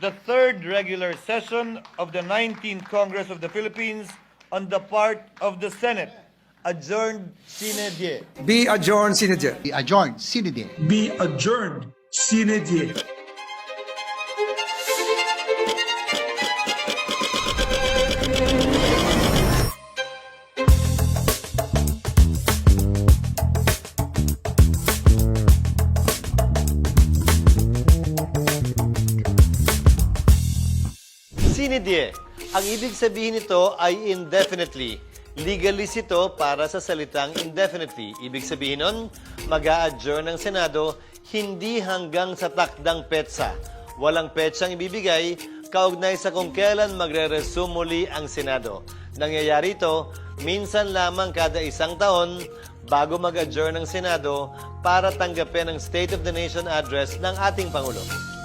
the third regular session of the 19th Congress of the Philippines on the part of the Senate. Adjourned sine die. Be adjourned, sine die. Be adjourned. Sine die. be adjourned sine die. Sine die. Ang ibig sabihin nito ay indefinitely. Legalist ito para sa salitang indefinitely. Ibig sabihin nun, mag adjourn ng Senado hindi hanggang sa takdang petsa. Walang petsang ibibigay kaugnay sa kung kailan magre-resume muli ang Senado. Nangyayari ito minsan lamang kada isang taon bago mag-adjourn ng Senado para tanggapin ang State of the Nation address ng ating Pangulo.